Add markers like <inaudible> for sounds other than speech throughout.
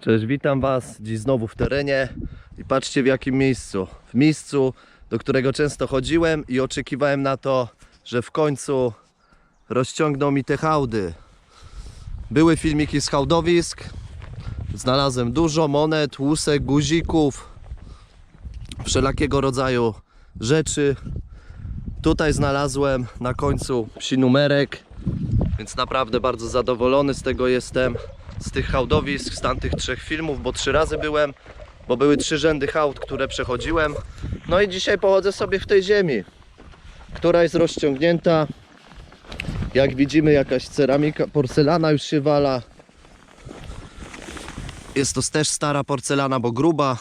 Cześć, witam Was dziś znowu w terenie i patrzcie w jakim miejscu. W miejscu, do którego często chodziłem i oczekiwałem na to, że w końcu rozciągną mi te hałdy. Były filmiki z hałdowisk, znalazłem dużo monet, łusek, guzików, wszelakiego rodzaju rzeczy. Tutaj znalazłem na końcu psi numerek, więc naprawdę bardzo zadowolony z tego jestem. Z tych hałdowisk, z tamtych trzech filmów, bo trzy razy byłem, bo były trzy rzędy hałd, które przechodziłem. No i dzisiaj pochodzę sobie w tej ziemi, która jest rozciągnięta. Jak widzimy, jakaś ceramika, porcelana już się wala. Jest to też stara porcelana, bo gruba.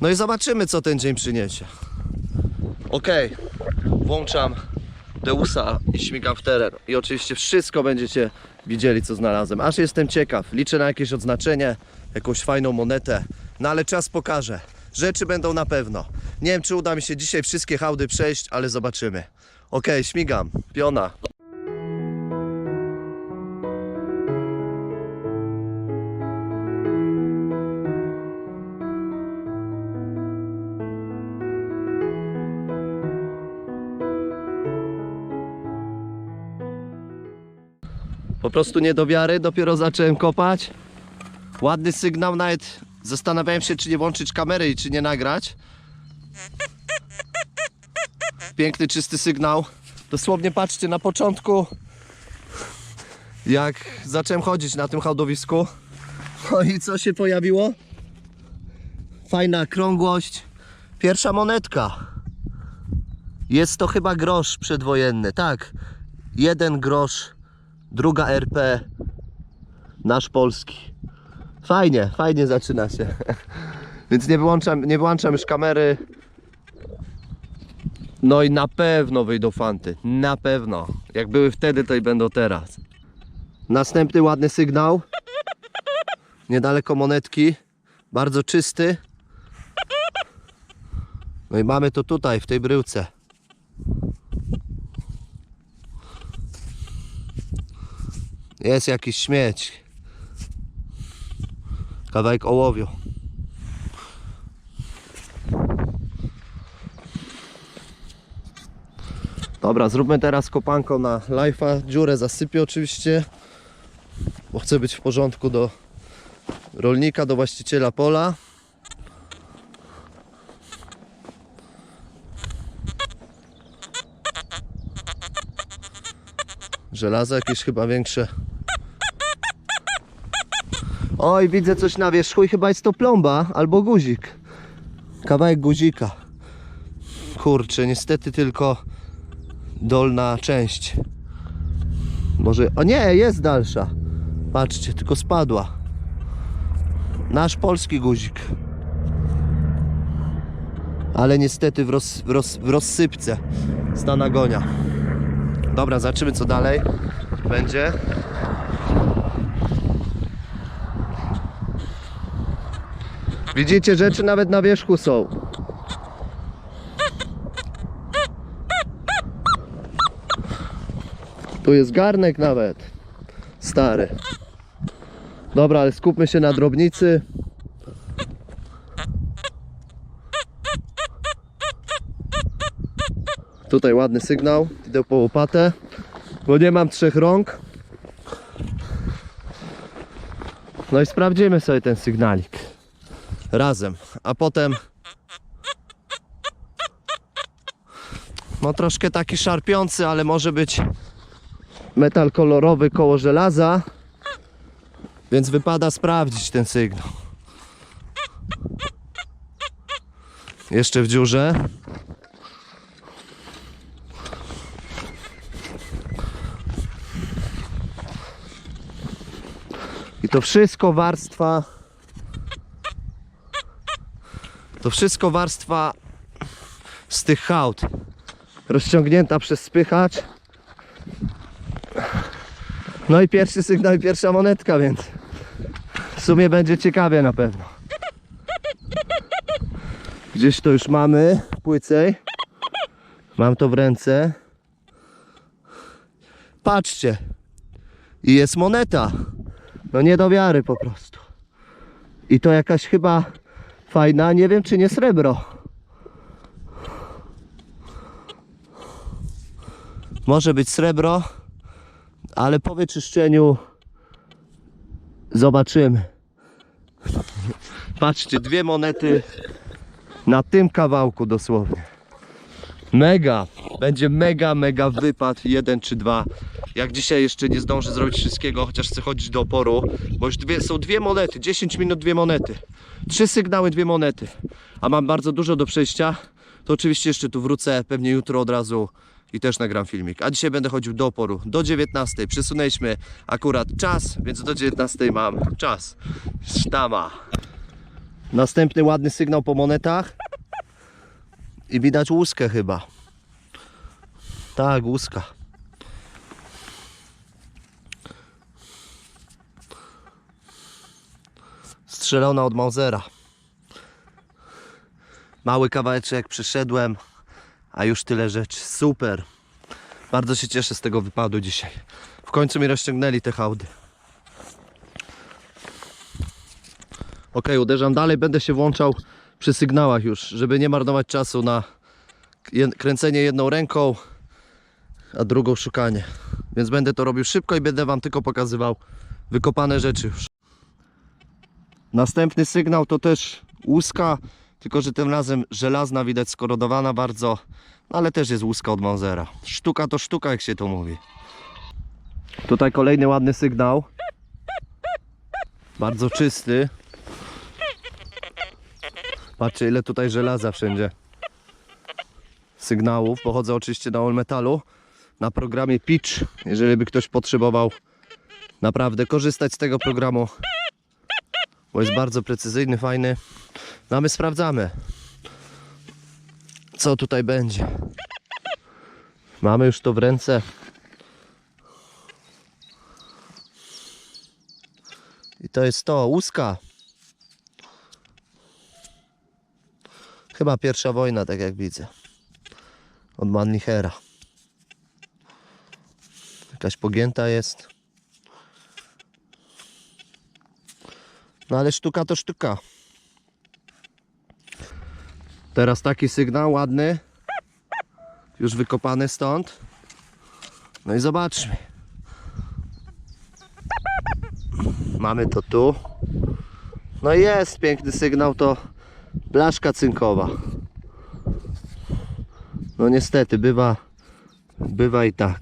No i zobaczymy, co ten dzień przyniesie. Ok, włączam Deusa i śmigam w teren. I oczywiście wszystko będziecie widzieli, co znalazłem. Aż jestem ciekaw. Liczę na jakieś odznaczenie, jakąś fajną monetę. No ale czas pokaże. Rzeczy będą na pewno. Nie wiem, czy uda mi się dzisiaj wszystkie hałdy przejść, ale zobaczymy. Ok, śmigam. Piona. Po prostu nie do wiary, dopiero zacząłem kopać. Ładny sygnał, nawet zastanawiałem się, czy nie włączyć kamery i czy nie nagrać. Piękny, czysty sygnał. Dosłownie patrzcie, na początku, jak zacząłem chodzić na tym hałdowisku, no i co się pojawiło? Fajna krągłość. Pierwsza monetka. Jest to chyba grosz przedwojenny, tak. Jeden grosz druga RP, nasz polski. Fajnie, fajnie zaczyna się. <laughs> Więc nie wyłączam, nie wyłączam już kamery. No i na pewno wyjdą fanty. Na pewno. Jak były wtedy, to i będą teraz. Następny ładny sygnał. Niedaleko monetki. Bardzo czysty. No i mamy to tutaj, w tej bryłce. Jest jakiś śmieć. Kawałek ołowiu. Dobra, zróbmy teraz kopanką na live'a. Dziurę zasypię oczywiście, bo chcę być w porządku do rolnika, do właściciela pola. Żelazo jakieś chyba większe. Oj, widzę coś na wierzchu i chyba jest to plomba albo guzik. Kawałek guzika. Kurczę, niestety tylko dolna część. Może. O nie, jest dalsza. Patrzcie, tylko spadła. Nasz polski guzik. Ale niestety w, roz, w, roz, w rozsypce z nagonia. Dobra, zobaczymy co dalej będzie. Widzicie, rzeczy nawet na wierzchu są. Tu jest garnek nawet. Stary. Dobra, ale skupmy się na drobnicy. Tutaj ładny sygnał. Idę po łopatę, bo nie mam trzech rąk. No i sprawdzimy sobie ten sygnalik. Razem. A potem. No troszkę taki szarpiący, ale może być metal kolorowy koło żelaza. Więc wypada sprawdzić ten sygnał. Jeszcze w dziurze. I to wszystko warstwa. To wszystko warstwa z tych hałd. Rozciągnięta przez spychacz. No i pierwszy sygnał i pierwsza monetka, więc w sumie będzie ciekawie na pewno. Gdzieś to już mamy, płycej. Mam to w ręce. Patrzcie. I jest moneta. No nie do wiary po prostu. I to jakaś chyba fajna, nie wiem czy nie srebro. Może być srebro, ale po wyczyszczeniu zobaczymy. Patrzcie, dwie monety na tym kawałku dosłownie. Mega, będzie mega, mega wypad, jeden czy dwa. Jak dzisiaj jeszcze nie zdążę zrobić wszystkiego, chociaż chcę chodzić do oporu, bo już dwie, są dwie monety, 10 minut dwie monety. Trzy sygnały, dwie monety. A mam bardzo dużo do przejścia, to oczywiście jeszcze tu wrócę, pewnie jutro od razu i też nagram filmik. A dzisiaj będę chodził do oporu, do 19. Przesunęliśmy akurat czas, więc do 19 mam czas. Sztama. Następny ładny sygnał po monetach. I widać łuskę chyba. Tak, łuska. Strzelona od Mausera. Mały kawałeczek przyszedłem, a już tyle rzeczy. Super. Bardzo się cieszę z tego wypadu dzisiaj. W końcu mi rozciągnęli te hałdy. Ok, uderzam dalej, będę się włączał przy sygnałach już, żeby nie marnować czasu na kręcenie jedną ręką, a drugą szukanie. Więc będę to robił szybko i będę Wam tylko pokazywał wykopane rzeczy już. Następny sygnał to też łuska, tylko że tym razem żelazna, widać skorodowana bardzo, no ale też jest łuska od Mausera. Sztuka to sztuka, jak się to mówi. Tutaj kolejny ładny sygnał. Bardzo czysty. Patrzcie ile tutaj żelaza wszędzie. Sygnałów. Pochodzę oczywiście na All Metalu. Na programie Pitch. Jeżeli by ktoś potrzebował naprawdę korzystać z tego programu. Bo jest bardzo precyzyjny, fajny. No a my sprawdzamy. Co tutaj będzie. Mamy już to w ręce. I to jest to, łuska. Chyba pierwsza wojna, tak jak widzę. Od Manlichera. Jakaś pogięta jest. No ale sztuka to sztuka. Teraz taki sygnał ładny. Już wykopany stąd. No i zobaczmy. Mamy to tu. No jest piękny sygnał, to blaszka cynkowa. No niestety, bywa, bywa i tak.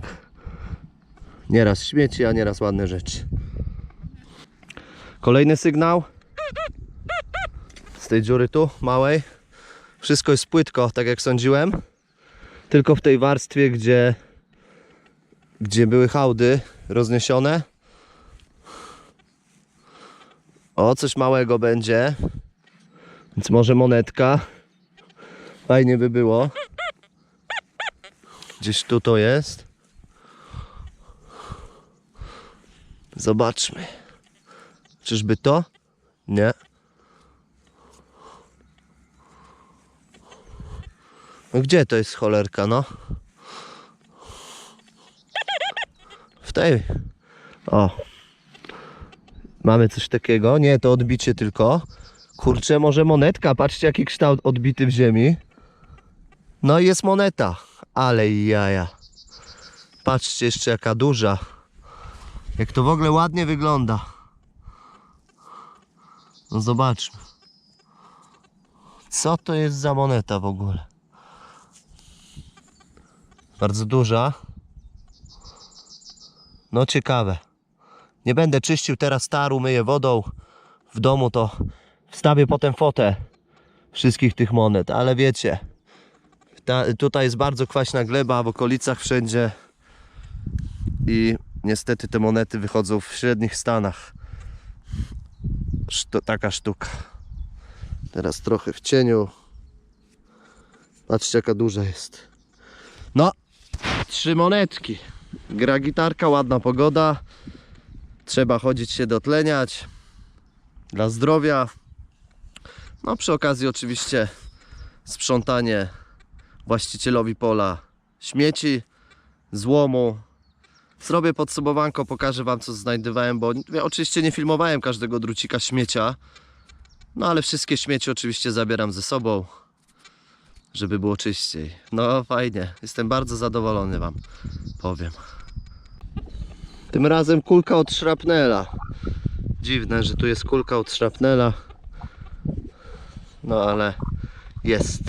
Nieraz śmieci, a nieraz ładne rzeczy. Kolejny sygnał. Z tej dziury tu, małej. Wszystko jest płytko, tak jak sądziłem. Tylko w tej warstwie, gdzie, gdzie były hałdy rozniesione. O, coś małego będzie. Więc może monetka. Fajnie by było. Gdzieś tu to jest. Zobaczmy. Czyżby to? Nie. No gdzie to jest cholerka, no? W tej. O. Mamy coś takiego. Nie, to odbicie tylko. Kurczę, może monetka. Patrzcie, jaki kształt odbity w ziemi. No i jest moneta. Ale jaja. Patrzcie jeszcze, jaka duża. Jak to w ogóle ładnie wygląda. No zobaczmy. Co to jest za moneta w ogóle? Bardzo duża. No ciekawe. Nie będę czyścił teraz taru, myję wodą. W domu to wstawię potem fotę wszystkich tych monet, ale wiecie, ta, tutaj jest bardzo kwaśna gleba w okolicach wszędzie i niestety te monety wychodzą w średnich stanach. Szto, taka sztuka. Teraz trochę w cieniu. Patrzcie jaka duża jest. No, trzy monetki. Gra gitarka, ładna pogoda. Trzeba chodzić się dotleniać. Dla zdrowia. No przy okazji oczywiście sprzątanie właścicielowi pola śmieci, złomu. Zrobię podsumowanko, pokażę wam co znajdowałem, bo ja oczywiście nie filmowałem każdego drucika śmiecia. No ale wszystkie śmieci oczywiście zabieram ze sobą, żeby było czyściej. No fajnie, jestem bardzo zadowolony wam, powiem. Tym razem kulka od szrapnela. Dziwne, że tu jest kulka od szrapnela. No ale jest.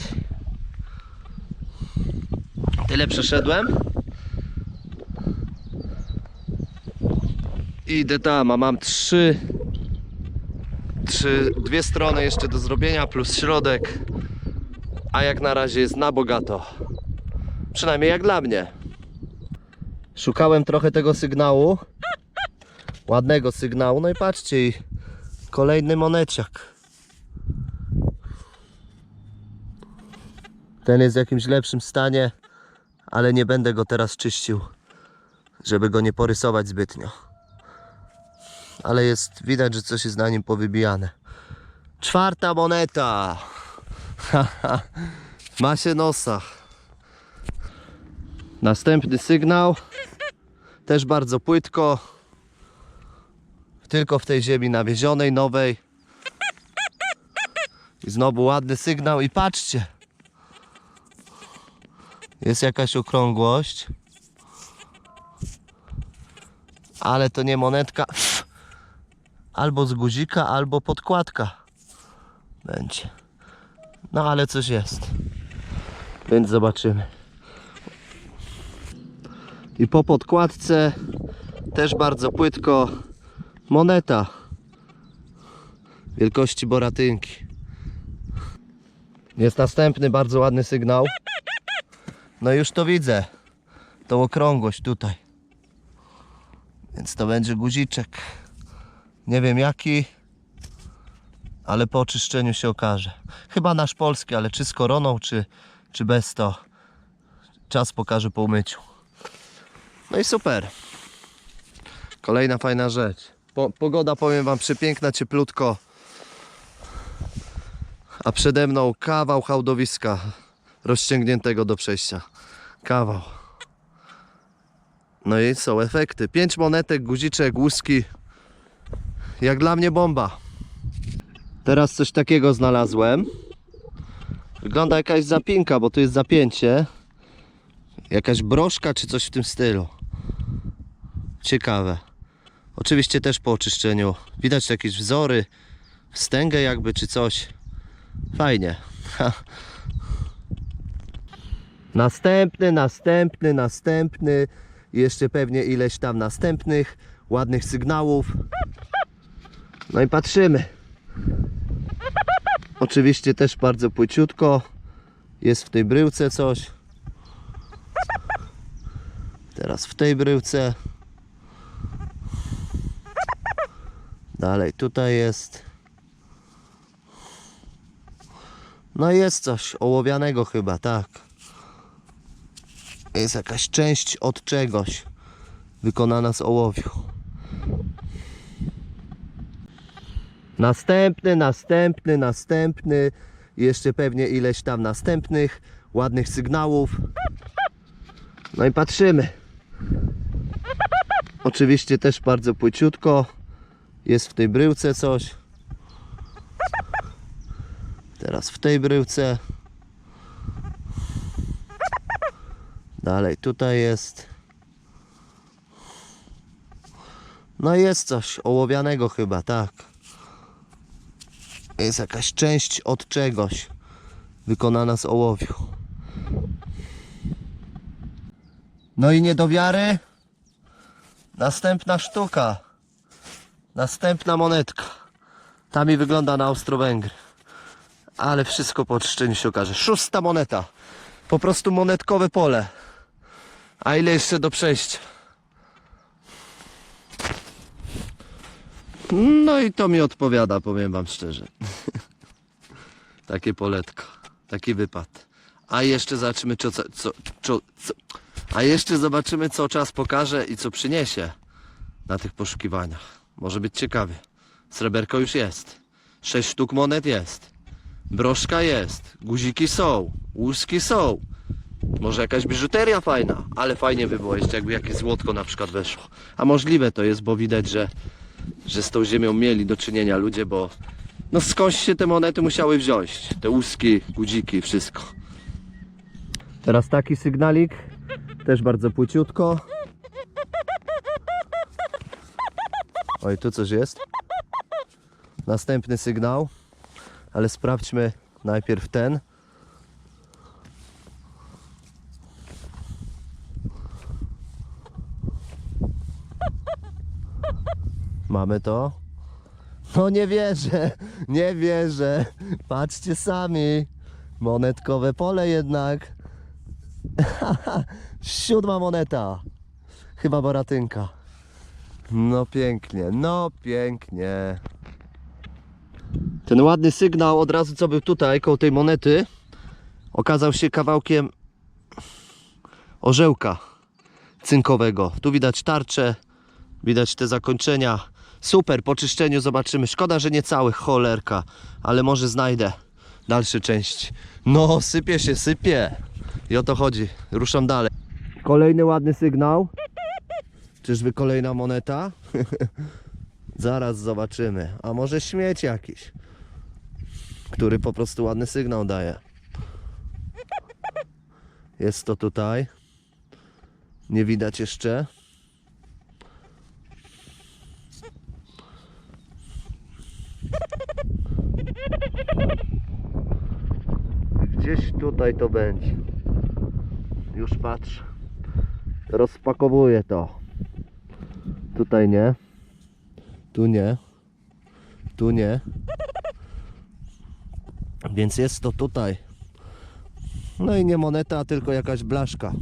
Tyle przeszedłem. Idę tam, a mam trzy, trzy, dwie strony jeszcze do zrobienia plus środek. A jak na razie jest na bogato. Przynajmniej jak dla mnie. Szukałem trochę tego sygnału. Ładnego sygnału. No i patrzcie, kolejny moneciak. Ten jest w jakimś lepszym stanie, ale nie będę go teraz czyścił, żeby go nie porysować zbytnio. Ale jest widać, że coś jest na nim powybijane. Czwarta moneta. <laughs> Ma się nosa. Następny sygnał. Też bardzo płytko. Tylko w tej ziemi nawiezionej, nowej. I znowu ładny sygnał i patrzcie. Jest jakaś okrągłość. Ale to nie monetka. Albo z guzika, albo podkładka. Będzie. No ale coś jest. Więc zobaczymy. I po podkładce też bardzo płytko moneta wielkości boratynki. Jest następny bardzo ładny sygnał. No już to widzę. Tą okrągłość tutaj. Więc to będzie guziczek. Nie wiem jaki, ale po oczyszczeniu się okaże. Chyba nasz polski, ale czy z koroną, czy, czy bez to czas pokaże po umyciu. No i super. Kolejna fajna rzecz. Po, pogoda, powiem Wam, przepiękna, cieplutko. A przede mną kawał hałdowiska rozciągniętego do przejścia. Kawał. No i są efekty. Pięć monetek, guziczek, łuski. Jak dla mnie bomba. Teraz coś takiego znalazłem. Wygląda jakaś zapinka, bo tu jest zapięcie. Jakaś broszka czy coś w tym stylu. Ciekawe. Oczywiście też po oczyszczeniu. Widać jakieś wzory, wstęgę jakby czy coś. Fajnie. Następny, następny, następny. Jeszcze pewnie ileś tam następnych ładnych sygnałów. No i patrzymy. Oczywiście też bardzo płyciutko. Jest w tej bryłce coś. Teraz w tej bryłce. Dalej tutaj jest. No jest coś ołowianego chyba, tak. Jest jakaś część od czegoś wykonana z ołowiu. Następny, następny, następny. Jeszcze pewnie ileś tam następnych ładnych sygnałów. No i patrzymy. Oczywiście też bardzo płyciutko. Jest w tej bryłce coś. Teraz w tej bryłce. Dalej tutaj jest. No jest coś ołowianego chyba, tak. Jest jakaś część od czegoś wykonana z ołowiu. No i nie do wiary. Następna sztuka. Następna monetka. Ta mi wygląda na Austro-Węgry. Ale wszystko po oczyszczeniu się okaże. Szósta moneta. Po prostu monetkowe pole. A ile jeszcze do przejścia? No i to mi odpowiada, powiem wam szczerze. <laughs> Takie poletko. Taki wypad. A jeszcze zobaczymy, co, co, co, co. A jeszcze zobaczymy, co czas pokaże i co przyniesie na tych poszukiwaniach. Może być ciekawie. Sreberko już jest. Sześć sztuk monet jest. Broszka jest. Guziki są. Łuski są. Może jakaś biżuteria fajna, ale fajnie by było jeszcze jakby jakieś złotko na przykład weszło. A możliwe to jest, bo widać, że, że z tą ziemią mieli do czynienia ludzie, bo no skądś się te monety musiały wziąć. Te łuski, gudziki, wszystko. Teraz taki sygnalik, też bardzo płyciutko. Oj, tu coś jest. Następny sygnał, ale sprawdźmy najpierw ten. Mamy to. No nie wierzę, nie wierzę. Patrzcie sami. Monetkowe pole jednak. <laughs> Siódma moneta. Chyba baratynka. No pięknie, no pięknie. Ten ładny sygnał od razu co był tutaj koło tej monety okazał się kawałkiem orzełka cynkowego. Tu widać tarczę, widać te zakończenia. Super, po czyszczeniu zobaczymy. Szkoda, że nie cały cholerka, ale może znajdę dalsze części. No, sypie się, sypie. I o to chodzi. Ruszam dalej. Kolejny ładny sygnał. Czyżby kolejna moneta? <laughs> Zaraz zobaczymy. A może śmieć jakiś, który po prostu ładny sygnał daje. Jest to tutaj. Nie widać jeszcze. Gdzieś tutaj to będzie. Już patrz. Rozpakowuję to. Tutaj nie. Tu nie. Tu nie. Więc jest to tutaj. No i nie moneta, tylko jakaś blaszka.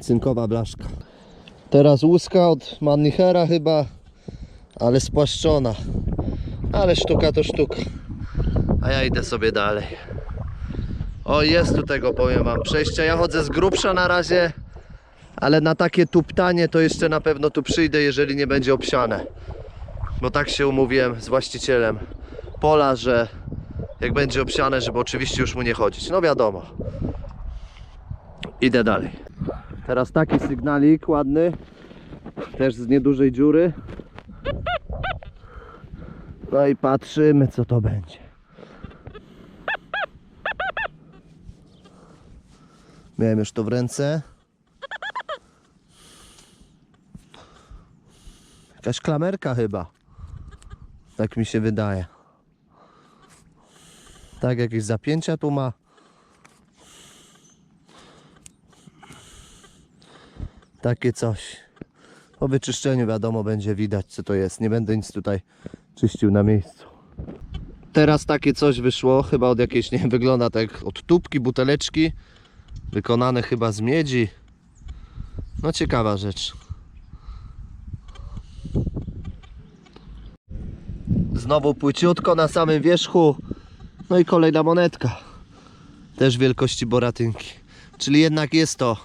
Cynkowa blaszka. Teraz łuska od Mannichera chyba, ale spłaszczona. Ale sztuka to sztuka. A ja idę sobie dalej. O, jest tu tego, powiem wam, przejścia. Ja chodzę z grubsza na razie, ale na takie tuptanie to jeszcze na pewno tu przyjdę, jeżeli nie będzie obsiane. Bo tak się umówiłem z właścicielem pola, że jak będzie obsiane, żeby oczywiście już mu nie chodzić. No wiadomo. Idę dalej. Teraz taki sygnalik ładny, też z niedużej dziury. No i patrzymy co to będzie. Miałem już to w ręce. Jakaś klamerka chyba. Tak mi się wydaje. Tak, jakieś zapięcia tu ma. Takie coś. Po wyczyszczeniu wiadomo będzie widać co to jest. Nie będę nic tutaj czyścił na miejscu. Teraz takie coś wyszło, chyba od jakiejś, nie wygląda tak od tubki, buteleczki. Wykonane chyba z miedzi. No ciekawa rzecz. Znowu płyciutko na samym wierzchu. No i kolejna monetka. Też wielkości boratynki. Czyli jednak jest to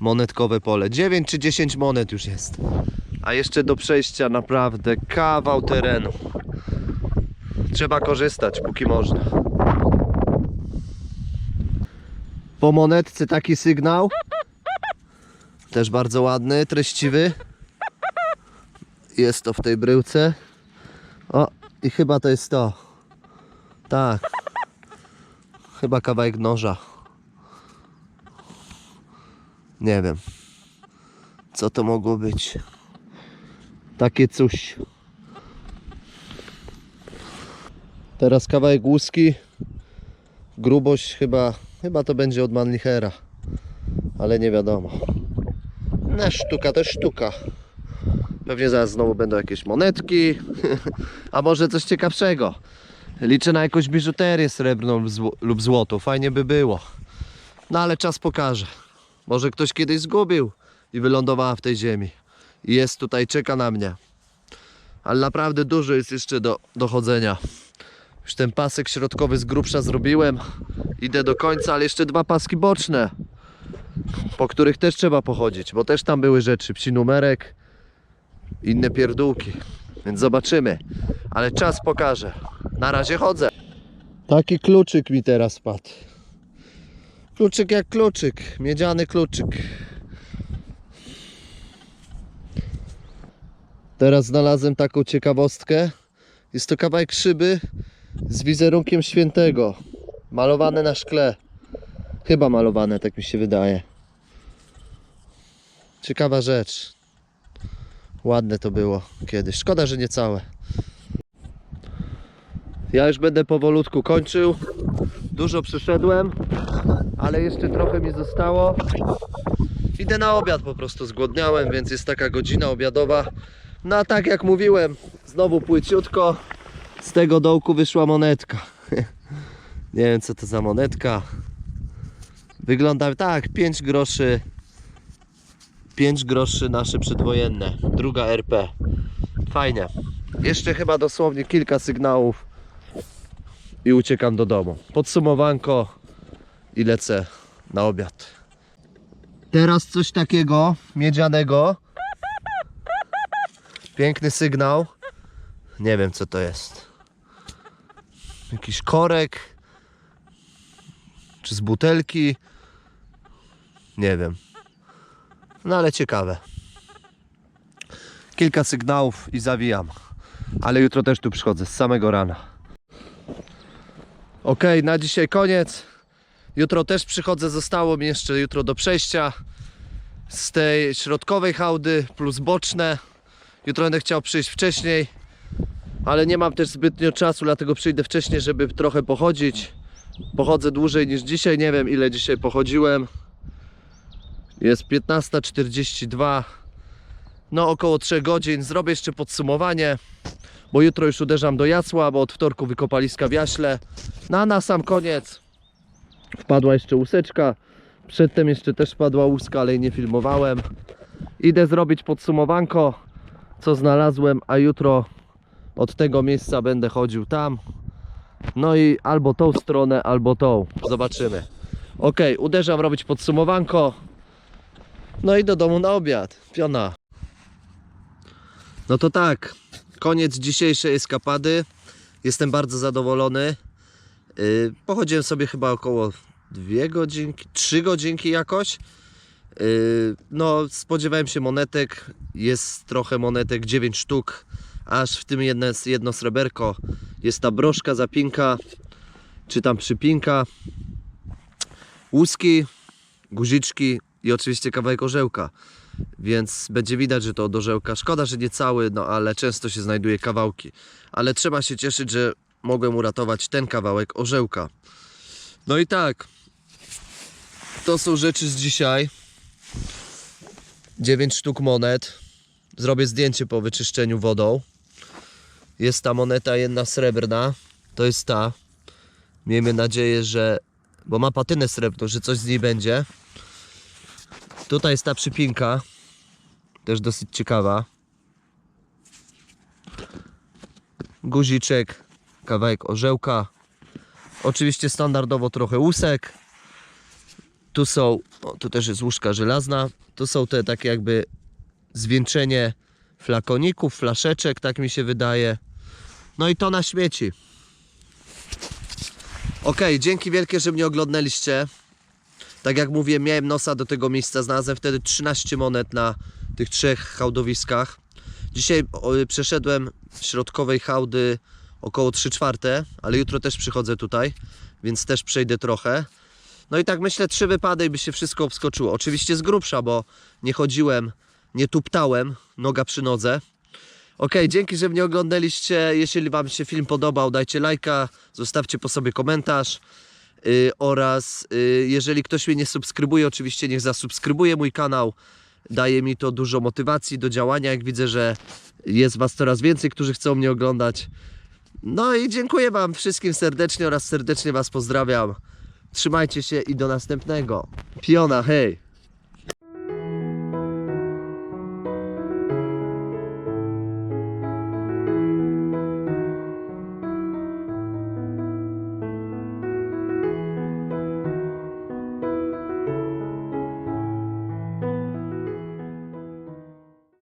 monetkowe pole. 9 czy 10 monet już jest. A jeszcze do przejścia naprawdę kawał terenu. Trzeba korzystać póki można. Po monetce taki sygnał. Też bardzo ładny, treściwy. Jest to w tej bryłce. O, i chyba to jest to. Tak. Chyba kawałek noża. Nie wiem. Co to mogło być? Takie coś. Teraz kawałek łuski. Grubość chyba, chyba to będzie od Manlichera. Ale nie wiadomo. No sztuka to sztuka. Pewnie zaraz znowu będą jakieś monetki. <laughs> A może coś ciekawszego. Liczę na jakąś biżuterię srebrną lub zło- lub złotą. Fajnie by było. No ale czas pokaże. Może ktoś kiedyś zgubił i wylądowała w tej ziemi. I jest tutaj, czeka na mnie. Ale naprawdę dużo jest jeszcze do dochodzenia. Już ten pasek środkowy z grubsza zrobiłem. Idę do końca, ale jeszcze dwa paski boczne. Po których też trzeba pochodzić, bo też tam były rzeczy. Psi numerek, inne pierdółki. Więc zobaczymy. Ale czas pokaże. Na razie chodzę. Taki kluczyk mi teraz padł. Kluczyk jak kluczyk, miedziany kluczyk. Teraz znalazłem taką ciekawostkę. Jest to kawałek szyby z wizerunkiem świętego. Malowane na szkle. Chyba malowane, tak mi się wydaje. Ciekawa rzecz. Ładne to było kiedyś. Szkoda, że nie całe. Ja już będę powolutku kończył. Dużo przyszedłem, ale jeszcze trochę mi zostało. Idę na obiad po prostu, zgłodniałem, więc jest taka godzina obiadowa. No a tak jak mówiłem, znowu płyciutko. Z tego dołku wyszła monetka. <laughs> Nie wiem co to za monetka. Wygląda tak, 5 groszy. 5 groszy nasze przedwojenne. Druga RP. Fajnie. Jeszcze chyba dosłownie kilka sygnałów i uciekam do domu. Podsumowanko i lecę na obiad. Teraz coś takiego miedzianego. Piękny sygnał. Nie wiem co to jest. Jakiś korek. Czy z butelki. Nie wiem. No ale ciekawe. Kilka sygnałów i zawijam. Ale jutro też tu przychodzę z samego rana. Ok, na dzisiaj koniec. Jutro też przychodzę, zostało mi jeszcze jutro do przejścia z tej środkowej hałdy plus boczne. Jutro będę chciał przyjść wcześniej, ale nie mam też zbytnio czasu, dlatego przyjdę wcześniej, żeby trochę pochodzić. Pochodzę dłużej niż dzisiaj, nie wiem ile dzisiaj pochodziłem. Jest 15.42, no około 3 godzin. Zrobię jeszcze podsumowanie, bo jutro już uderzam do Jacła, bo od wtorku wykopaliska w Jaśle. No a na sam koniec wpadła jeszcze łuseczka. Przedtem jeszcze też wpadła łuska, ale jej nie filmowałem. Idę zrobić podsumowanko, co znalazłem, a jutro od tego miejsca będę chodził tam. No i albo tą stronę, albo tą. Zobaczymy. Ok, uderzam robić podsumowanko. No i do domu na obiad. Piona. No to tak. Koniec dzisiejszej eskapady. Jestem bardzo zadowolony. Yy, pochodziłem sobie chyba około dwie godzinki, trzy godzinki jakoś. Yy, no, spodziewałem się monetek. Jest trochę monetek, 9 sztuk. Aż w tym jedno, jedno sreberko. Jest ta broszka, zapinka, czy tam przypinka. Łuski, guziczki i oczywiście kawałek orzełka. Więc będzie widać, że to od orzełka. Szkoda, że nie cały, no ale często się znajduje kawałki. Ale trzeba się cieszyć, że mogłem uratować ten kawałek orzełka. No i tak. To są rzeczy z dzisiaj. 9 sztuk monet. Zrobię zdjęcie po wyczyszczeniu wodą. Jest ta moneta jedna srebrna. To jest ta. Miejmy nadzieję, że. Bo ma patynę srebrną, że coś z niej będzie. Tutaj jest ta przypinka. Też dosyć ciekawa. Guziczek, kawałek orzełka. Oczywiście standardowo trochę łusek. Tu są, o, tu też jest łóżka żelazna. Tu są te takie jakby zwieńczenie flakoników, flaszeczek, tak mi się wydaje. No i to na śmieci. Ok, dzięki wielkie, że mnie oglądaliście. Tak jak mówię, miałem nosa do tego miejsca, znalazłem wtedy 13 monet na tych trzech hałdowiskach. Dzisiaj przeszedłem środkowej hałdy około 3 czwarte, ale jutro też przychodzę tutaj, więc też przejdę trochę. No i tak myślę, trzy wypady i by się wszystko obskoczyło. Oczywiście z grubsza, bo nie chodziłem, nie tuptałem, noga przy nodze. Ok, dzięki, że mnie oglądaliście. Jeśli Wam się film podobał, dajcie lajka, zostawcie po sobie komentarz. Yy, oraz yy, jeżeli ktoś mnie nie subskrybuje, oczywiście niech zasubskrybuje mój kanał. Daje mi to dużo motywacji do działania, jak widzę, że jest Was coraz więcej, którzy chcą mnie oglądać. No i dziękuję Wam wszystkim serdecznie oraz serdecznie Was pozdrawiam. Trzymajcie się i do następnego. Piona, hej!